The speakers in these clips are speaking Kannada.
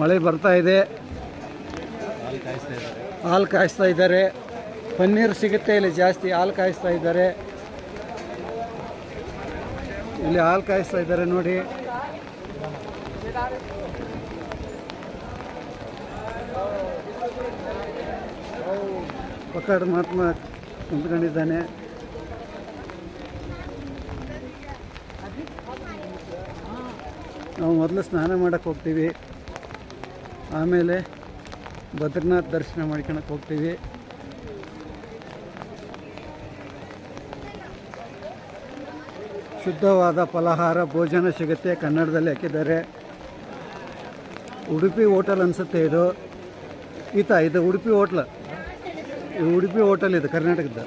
ಮಳೆ ಬರ್ತಾ ಇದೆ. ಹಾಲು ಕಾಯಿಸ್ತಾ ಇದ್ದಾರೆ. ಪನ್ನೀರ್ ಸಿಗುತ್ತೆ ಇಲ್ಲಿ ಜಾಸ್ತಿ ಹಾಲು ಕಾಯಿಸ್ತಾ ಇದ್ದಾರೆ. ಇಲ್ಲಿ ಹಾಲು ಕಾಯಿಸ್ತಾ ಇದ್ದಾರೆ ನೋಡಿ. ಪಕ್ಕಡ ಮಹಾತ್ಮ ಕುಂತ್ಕೊಂಡಿದ್ದಾನೆ. ನಾವು ಮೊದಲು ಸ್ನಾನ ಮಾಡಕ್ಕೆ ಹೋಗ್ತೀವಿ. ಆಮೇಲೆ ಭದ್ರನಾಥ್ ದರ್ಶನ ಮಾಡ್ಕೊಳಕ್ಕೆ ಹೋಗ್ತೀವಿ. ಶುದ್ಧವಾದ ಫಲಹಾರ ಭೋಜನ ಸಿಗುತ್ತೆ ಕನ್ನಡದಲ್ಲಿ ಹಾಕಿದ್ದಾರೆ. ಉಡುಪಿ ಹೋಟೆಲ್ ಅನಿಸುತ್ತೆ ಇದು. ಈತ ಇದು ಉಡುಪಿ ಹೋಟ್ಲ. ಉಡುಪಿ ಹೋಟೆಲ್ ಇದು ಕರ್ನಾಟಕದ.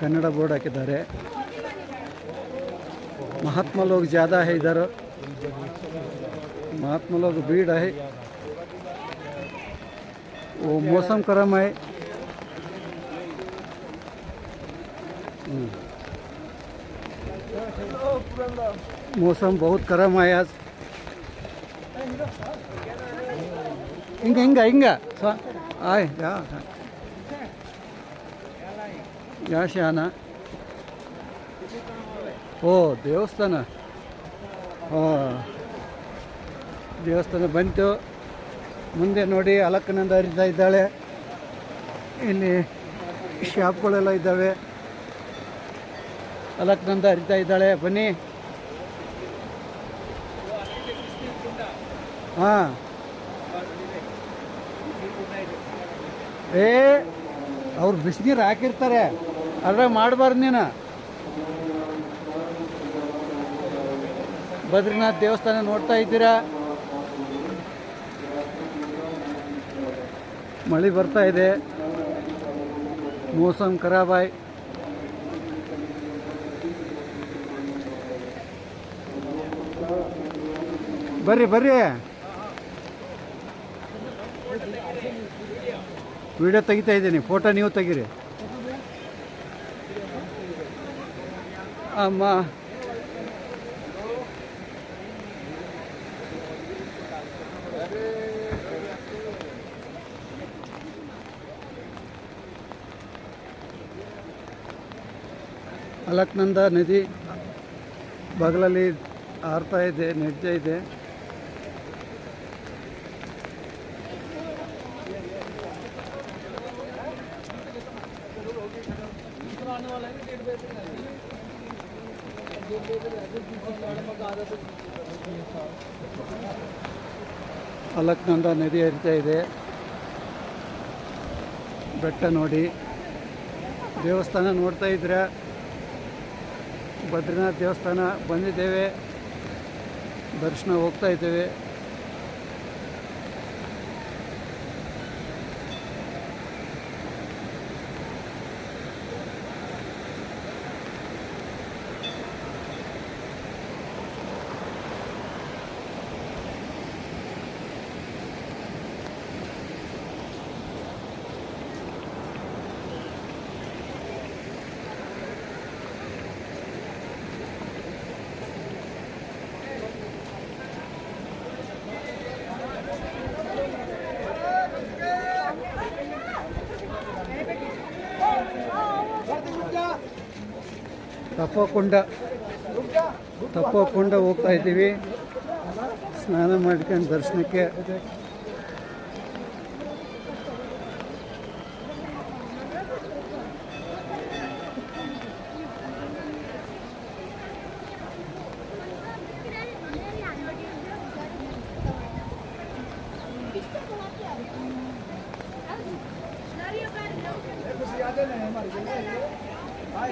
ಕನ್ನಡ ಬೋರ್ಡ್ ಹಾಕಿದ್ದಾರೆ. ಮಹಾತ್ಮ ಲೋಗ್ ಜಾದಾ ಹೇ ಮಹಾತ್ಮ ಲೋಗ್ ಬೀಡ ಹೈ. वो मौसम गर्म है। हम्म। मौसम बहुत गर्म है आज। इंगा इंगा इंगा। आए, जा या शाना ओ, देवस्थान। हाँ देवस्थान बनते ಮುಂದೆ ನೋಡಿ ಅಲಕ್ಕನಂದ ಹರಿತಾ ಇದ್ದಾಳೆ. ಇಲ್ಲಿ ಶಾಪ್ಗಳೆಲ್ಲ ಇದ್ದಾವೆ. ಅಲಕ್ನಂದ ಹರಿತಾ ಇದ್ದಾಳೆ. ಬನ್ನಿ. ಹಾಂ. ಏ, ಅವ್ರು ಬಿಸಿನೀರು ಹಾಕಿರ್ತಾರೆ. ಅದ್ರಾಗ ಮಾಡಬಾರ್ದು ನೀನು. ಬದ್ರಿನಾಥ್ ದೇವಸ್ಥಾನ ನೋಡ್ತಾ ಇದ್ದೀರಾ? ಮಳೆ ಬರ್ತಾ ಇದೆ. ಮೋಸಮ್ ಖರಾಬಾಯ್ ಬರ್ರಿ ಬರ್ರಿ. ವಿಡಿಯೋ ತೆಗಿತಾ ಇದ್ದೀನಿ. ಫೋಟೋ ನೀವು ತೆಗೀರಿ. ಅಮ್ಮ. ಅಲಕ್ನಂದ ನದಿ ಬಗಲಲ್ಲಿ ಹಾರ್ತಾ ಇದೆ, ನಡ್ತಾ ಇದೆ. ಅಲಕ್ನಂದ ನದಿ ಹರಿತಾ ಇದೆ. ಬೆಟ್ಟ ನೋಡಿ. ದೇವಸ್ಥಾನ ನೋಡ್ತಾ ಇದ್ರೆ ಬದ್ರಿನಾಥ್ ದೇವಸ್ಥಾನ ಬಂದಿದ್ದೇವೆ. ದರ್ಶನ ಹೋಗ್ತಾ ಇದ್ದೇವೆ. ತಪ್ಪೋಕೊಂಡ ತಪ್ಪಕೊಂಡ ಹೋಗ್ತಾ ಇದ್ದೀವಿ. ಸ್ನಾನ ಮಾಡ್ಕೊಂಡು ದರ್ಶನಕ್ಕೆ.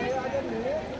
Eh,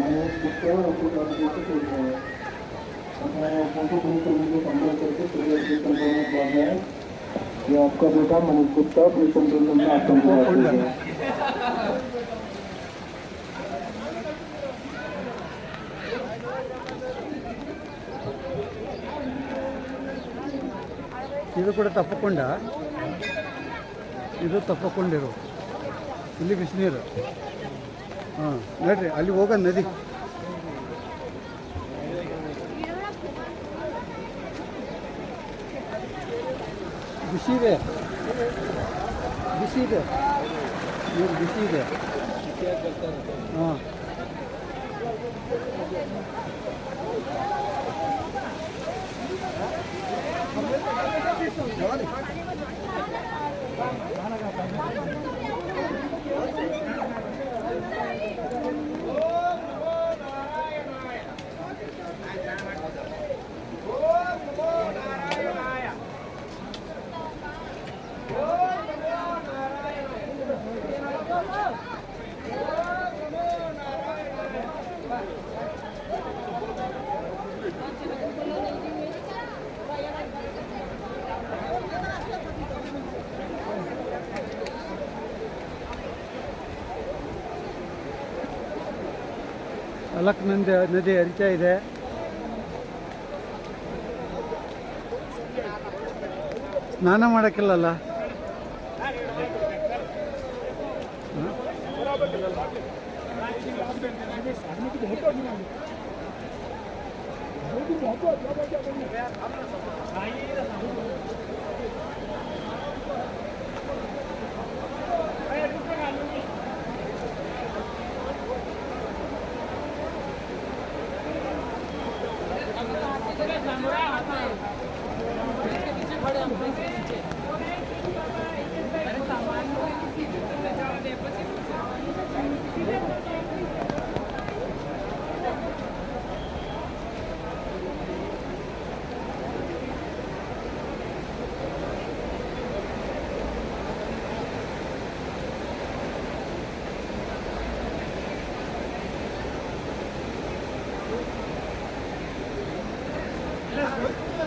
ಮನೆಯಷ್ಟು ಒಕ್ಕೂಟ ಆಗಬೇಕು ತಿಳ್ಕೊಳ್ಳಿ ಅಂದರೆ ಫೋಟೋ ಕುಣಿಕೊಂಡು ಕಂಪಲ್ಸರಿ ತಿರುಗಿ ತಂದ್ರೆ ಅಕ್ಕ ಬೇಟ ಮನೆಗೆ ಕೂತ ಕುಳಿತಂದ್ರೆ ಇದು ಕೂಡ ತಪ್ಪಕೊಂಡ. ಇದು ತಪ್ಪಕೊಂಡಿರು. ಇಲ್ಲಿ ಬಿಸಿನೀರು. ಹಾಂ ನೋಡ್ರಿ ಅಲ್ಲಿ ಹೋಗ ನದಿ. ಬಿಸಿ ಇದೆ. ಬಿಸಿ ಇದೆ. ನೀರು ಬಿಸಿ ಇದೆ. ಹಾಂ. ಅಲಕ್ ನಂದಿ ನದಿ ಹರಿತಾ ಇದೆ. ಸ್ನಾನ ಮಾಡೋಕ್ಕಿಲ್ಲಲ್ಲ? ಹ?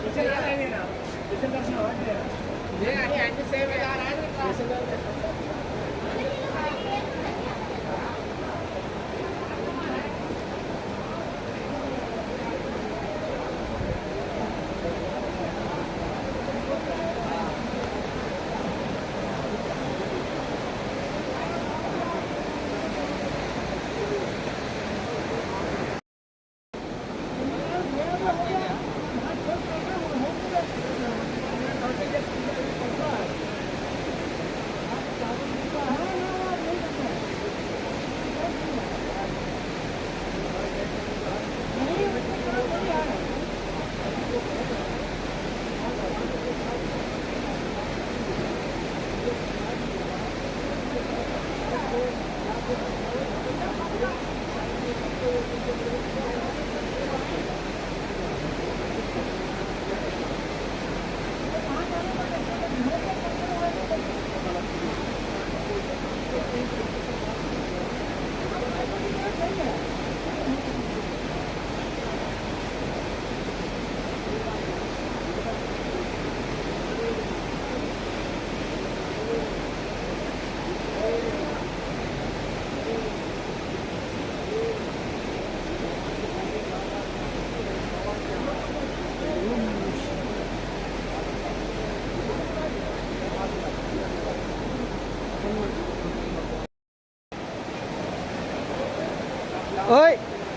ಓಯ್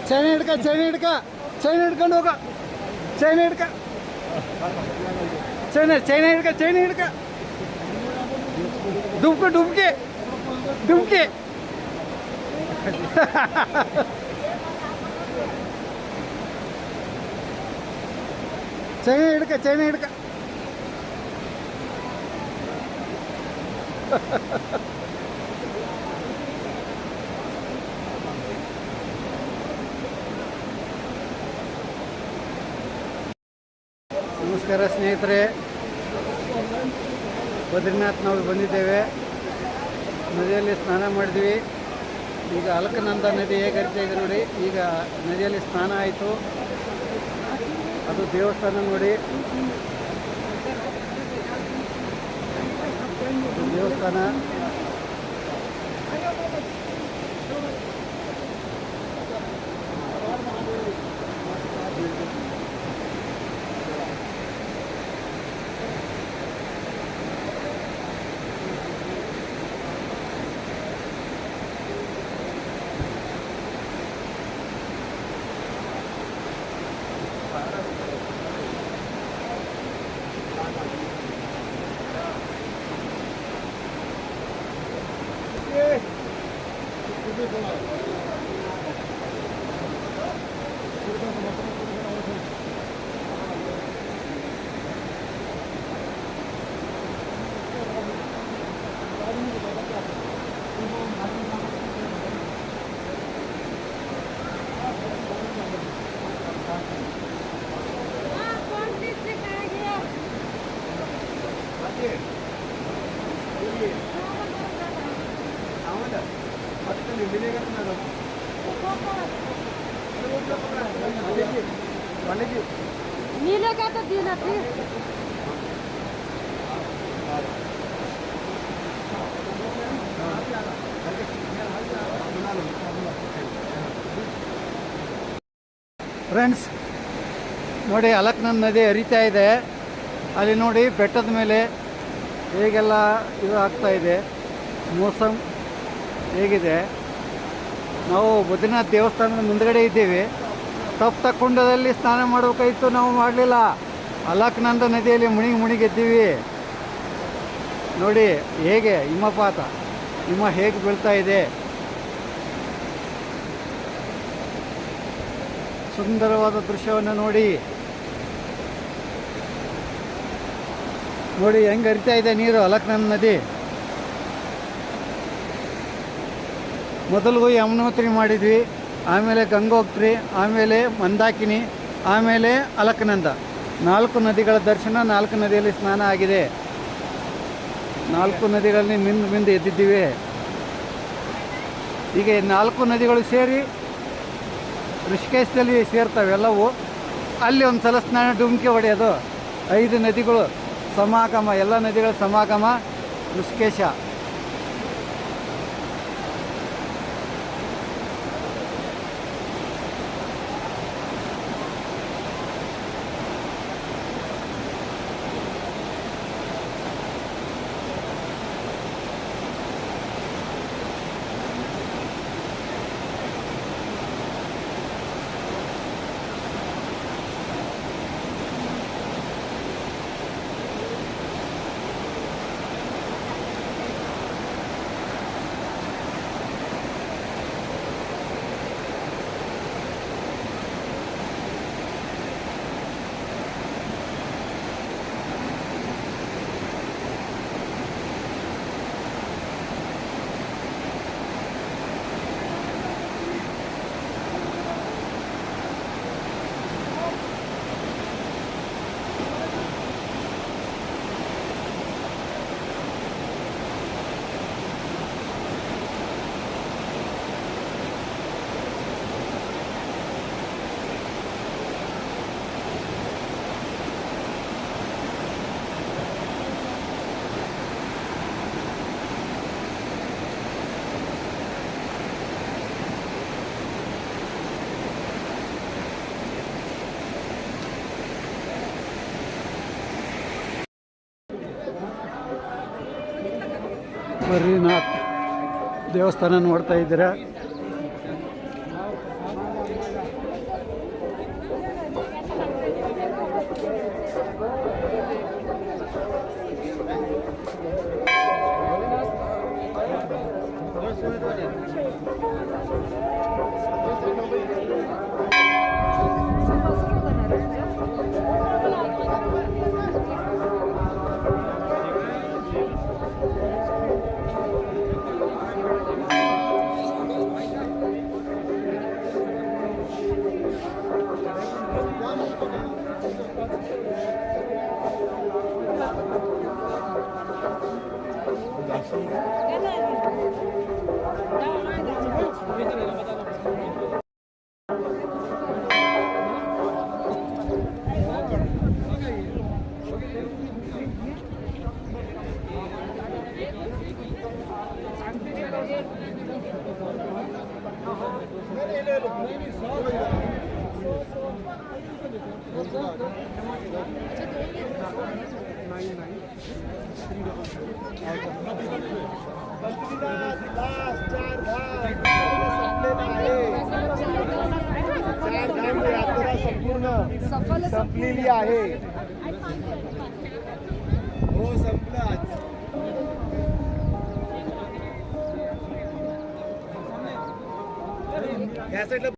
ಚೈನ ಹಿಡ್ಕ ಚೈನ ಹಿಡ್ಕ ಚೈನ ಹಿಡ್ಕೊಂಡು ಹೋಗ ಚೈನ ಹಿಡ್ಕ ಚೈನ ಚೈನ ಹಿಡ್ಕ ಚೈನ ಹಿಡ್ಕ ಡುಬ್ಕು ಡುಬ್ಕಿ ಡುಬ್ಕಿ ಚೈನ ಹಿಡ್ಕ ಚೈನ ಹಿಡ್ಕ ನಮಸ್ಕಾರ ಸ್ನೇಹಿತರೆ. ಬದ್ರಿನಾಥ್ ನಾವು ಬಂದಿದ್ದೇವೆ. ನದಿಯಲ್ಲಿ ಸ್ನಾನ ಮಾಡಿದ್ವಿ. ಈಗ ಅಲಕನಂದ ನದಿ ಹೇಗೆ ಇದೆ ನೋಡಿ. ಈಗ ನದಿಯಲ್ಲಿ ಸ್ನಾನ ಆಯಿತು. ಅದು ದೇವಸ್ಥಾನ ನೋಡಿ. ದೇವಸ್ಥಾನ. Thank you. नीले का तो दिन अभी ಫ್ರೆಂಡ್ಸ್ ನೋಡಿ ಅಲಕ್ನಂದ್ ನದಿ ಹರಿತಾ ಇದೆ ಅಲ್ಲಿ ನೋಡಿ ಬೆಟ್ಟದ ಮೇಲೆ ಹೇಗೆಲ್ಲ ಇದು ಆಗ್ತಾ ಇದೆ ಮೋಸಮ್ ಹೇಗಿದೆ ನಾವು ಬದ್ರಿನಾಥ್ ದೇವಸ್ಥಾನದ ಮುಂದಗಡೆ ಇದ್ದೇವೆ. ತಪ್ಪು ಕುಂಡದಲ್ಲಿ ಸ್ನಾನ ಮಾಡಬೇಕಾಯಿತು, ನಾವು ಮಾಡಲಿಲ್ಲ. ಅಲಕ್ನಂದ ನದಿಯಲ್ಲಿ ಮುಣಿಗಿ ಮುಣಿಗೆದ್ದೀವಿ ನೋಡಿ, ಹೇಗೆ ಹಿಮಪಾತ ಹಿಮ ಹೇಗೆ ಬೀಳ್ತಾ ಇದೆ? ಸುಂದರವಾದ ದೃಶ್ಯವನ್ನು ನೋಡಿ. ನೋಡಿ, ಹೆಂಗೆ ಹರಿತಾ ಇದೆ ನೀರು, ಅಲಕ್ನಂದ ನದಿ? ಮೊದಲು ಯಮುನೋತ್ರಿ ಮಾಡಿದ್ವಿ, ಆಮೇಲೆ ಗಂಗೋತ್ರಿ, ಆಮೇಲೆ ಮಂದಾಕಿನಿ, ಆಮೇಲೆ ಅಲಕನಂದ. ನಾಲ್ಕು ನದಿಗಳ ದರ್ಶನ, ನಾಲ್ಕು ನದಿಯಲ್ಲಿ ಸ್ನಾನ ಆಗಿದೆ. ನಾಲ್ಕು ನದಿಗಳಲ್ಲಿ ಮಿಂದು ಮಿಂದು ಎದ್ದಿದ್ದೀವಿ. ಈಗ ನಾಲ್ಕು ನದಿಗಳು ಸೇರಿ ಋಷಿಕೇಶದಲ್ಲಿ ಸೇರ್ತವೆ ಎಲ್ಲವೂ. ಅಲ್ಲಿ ಒಂದು ಸಲ ಸ್ನಾನ ಡುಮ್ಕಿ ಹೊಡೆಯೋದು. ಐದು ನದಿಗಳು ಸಮಾಗಮ, ಎಲ್ಲ ನದಿಗಳ ಸಮಾಗಮ ಋಷಿಕೇಶ. ಬದ್ರಿನಾಥ್ ದೇವಸ್ಥಾನ ನೋಡ್ತಾ ಇದ್ದೀರಾ? संपलेली आहे. हो संपलं या साईडला